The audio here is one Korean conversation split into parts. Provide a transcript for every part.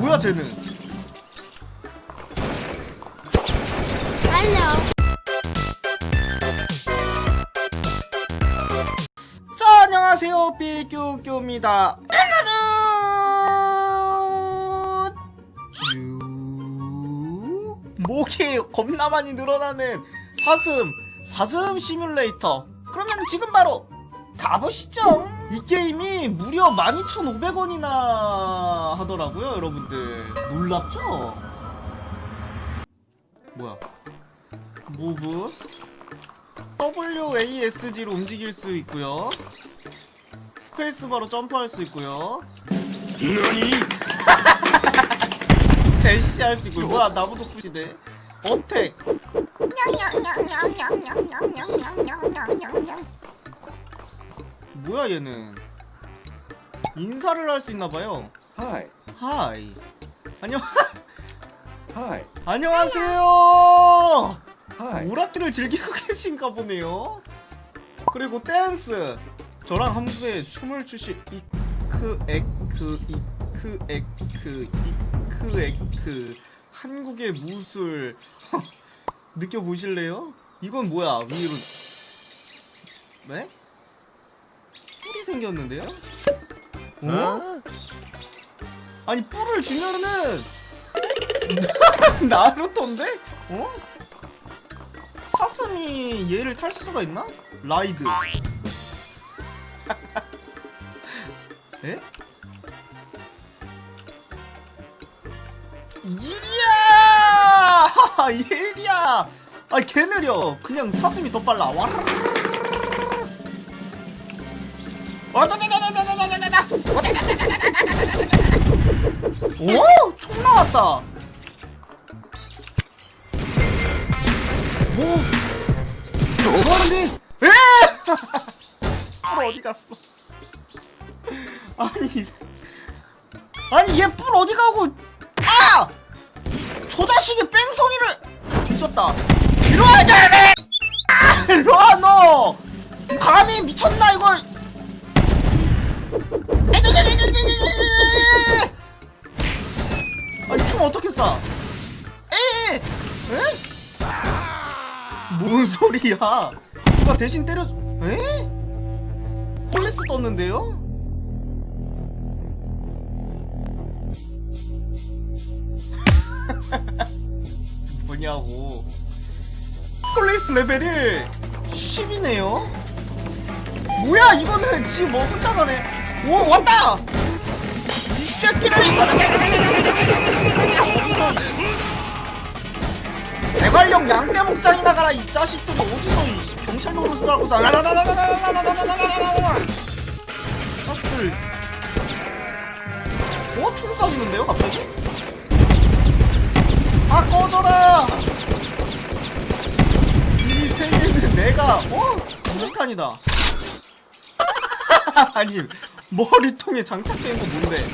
뭐야 쟤는? 자 안녕하세요. 삐규규입니다. 쭉 목이 겁나 많이 늘어나는 사슴 사슴 시뮬레이터. 그러면 지금 바로 가보시죠 이 게임이 무려 12,500원이나 하더라고요 여러분들 놀랍죠? 뭐야 무브 WASD로 움직일 수 있고요. 스페이스바로 점프할 수 있고요. 너니? 대시 할 수 있고요. 뭐야 나무도 부시네. 어택. 뭐야 얘는. 인사를 할 수 있나봐요. Hi. 하이. 안녕. Hi. 안녕하세요. Hi. 오락기를 즐기고 계신가 보네요. 그리고 댄스. 저랑 함께 춤을 추실 이크 에크 이크 에크 이크 에크 한국의 무술 느껴보실래요? 이건 뭐야 위로 네? 생겼는데요? 어? 아니 뿔을 주면은 나루토인데? 어? 사슴이 얘를 탈 수가 있나? 라이드. 에? 일이야! 일이야! 아, 개 느려. 그냥 사슴이 더 빨라. 와. 오! 총 나왔다. 뭐? 뭐하는데? 에! 뿔 어디 갔어? 아니 이 새- 아니 얘 뿔 어디 가고 아! 저 자식이 뺑소니를 뒤졌다 이리 와 이제 아! 이리 와 너 감히 미쳤나 이걸 아니 총 어떻게 쏴 에이 에? 뭔 소리야? 누가 대신 때려? 에? 폴리스 떴는데요? 뭐냐고? 폴리스 레벨이 10이네요? 뭐야 이거는 지금 뭐 혼자 가네? 오 왔다! 이 새끼를 어디서 대관령 양떼 목장이 나가라 이 자식들이 어디서 이 경찰 노릇을 하고 사 자식들 어? 총 쏴주는데요 갑자기? 다 꺼져라 이 세계는 내가 어? 무탄이다 아니 머리통에 장착된 거 뭔데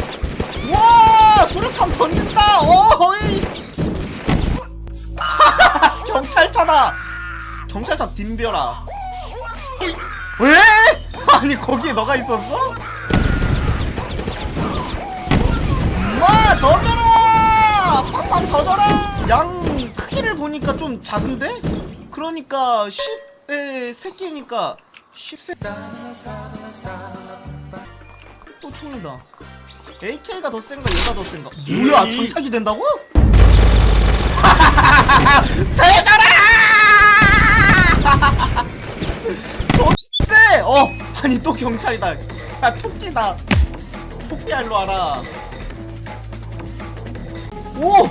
와 수류탄 던진다 어 어이 경찰차다! 경찰차 딘벼라. 왜? 아니 거기에 너가 있었어? 마 던져라! 팡팡 던져라! 양 크기를 보니까 좀 작은데? 그러니까 10의 새끼니까 10세 또 총이다 AK가 더 센가 얘가 더 센가 뭐야 장착이 된다고? 대가라! 쎄! 어! 아니 또 경찰이다. 야 토끼다. 토끼야 일로 와라. 오!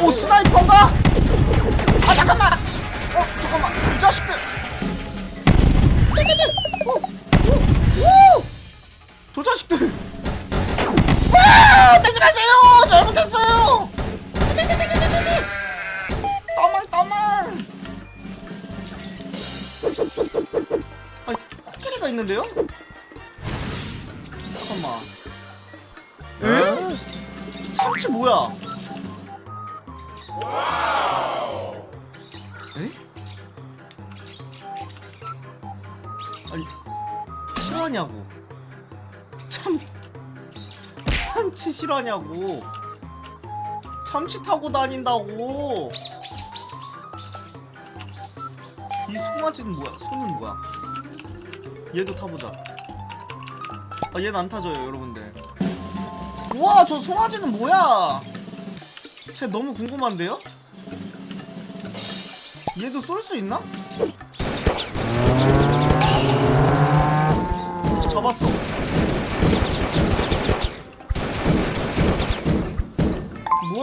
오 스나이퍼인가? 아 잠깐만! 어 잠깐만 이 자식들! 오! 오! 오! 저 자식들! 와! 떼지 마세요! 잘못했어요! 떠말 떠말 아니 코끼리가 있는데요? 잠깐만 에? 참치 뭐야? 에? 아니 싫어하냐고 싫어하냐고. 참치 타고 다닌다고. 이 송아지는 뭐야? 손은 뭐야? 얘도 타보자. 아 얘는 안 타져요 여러분들. 우와 저 송아지는 뭐야? 쟤 너무 궁금한데요? 얘도 쏠 수 있나? 잡았어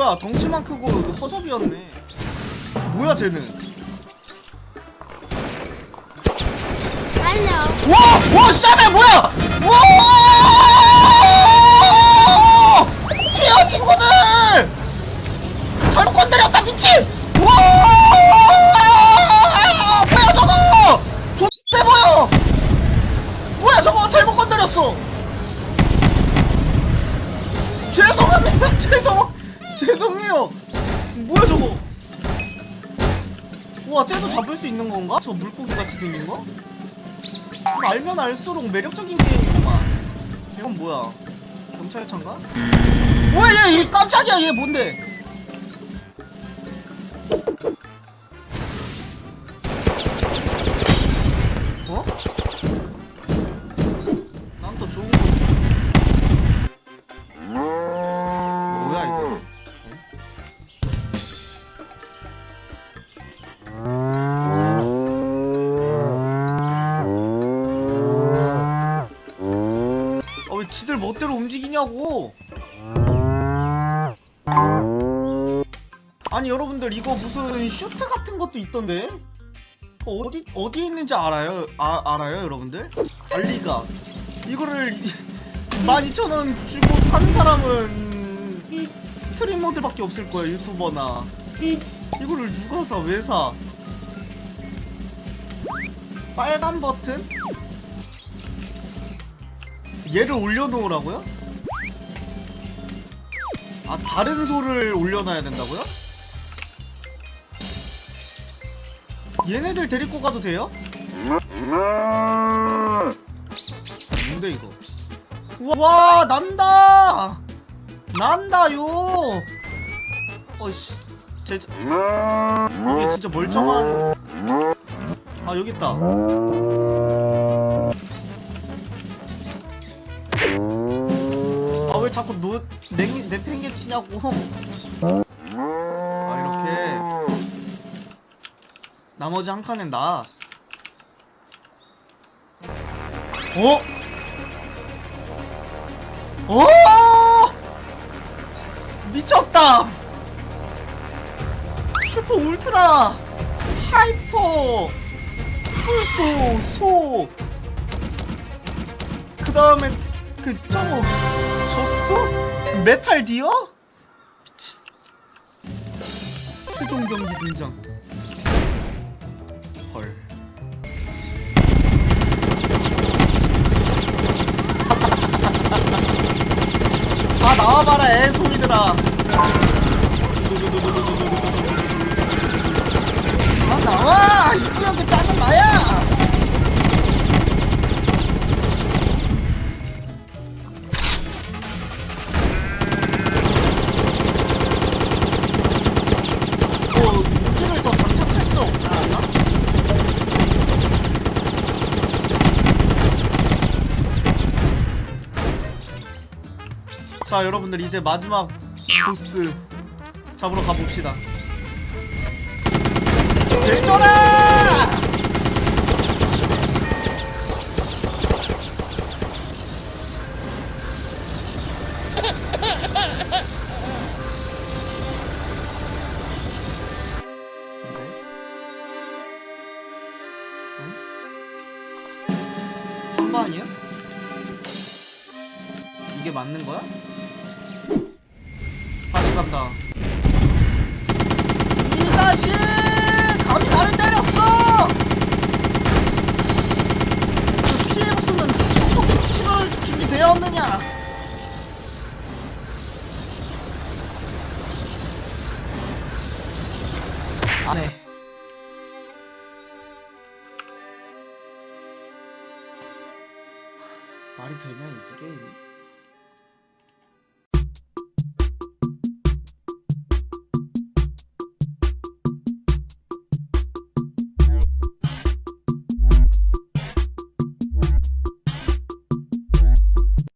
뭐야 덩치만 크고 허접이었네 뭐야 쟤는 Hello. 와! 와 샤벨 뭐야! 와! 우와 쟤도 잡을 수 있는 건가? 저 물고기 같이 생긴 거? 알면 알수록 매력적인 게임이구만. 이건 뭐야? 경찰차인가? 뭐야 얘, 얘 깜짝이야 얘 뭔데? 왜 지들 멋대로 움직이냐고! 아니, 여러분들, 이거 무슨 슈트 같은 것도 있던데? 어, 어디, 어디에 있는지 알아요? 아, 알아요, 여러분들? 알리가. 이거를 12,000원 주고 산 사람은 이 스트리머들밖에 없을 거야, 유튜버나. 이거를 누가 사, 왜 사? 빨간 버튼? 얘를 올려놓으라고요? 아 다른 소를 올려놔야 된다고요? 얘네들 데리고 가도 돼요? 뭔데 이거 우와 난다 난다요 어이씨 제 이게 진짜 멀쩡한 아 여기 있다 노, 내, 내팽개치냐고. 아 이렇게. 나머지 한 칸엔 나. 어? 어? 미쳤다! 슈퍼 울트라! 하이퍼! 풀소 소 그 다음에 그 저거 졌어? 메탈 디어? 미친. 최종 경기 등장. 헐. 다 나와봐라 애송이들아. 아 나와! 이 구역의 자 여러분들 이제 마지막 보스 잡으러 가봅시다! 한거 아니야? 이게 맞는 거야? 말이 되냐, 이 게임이?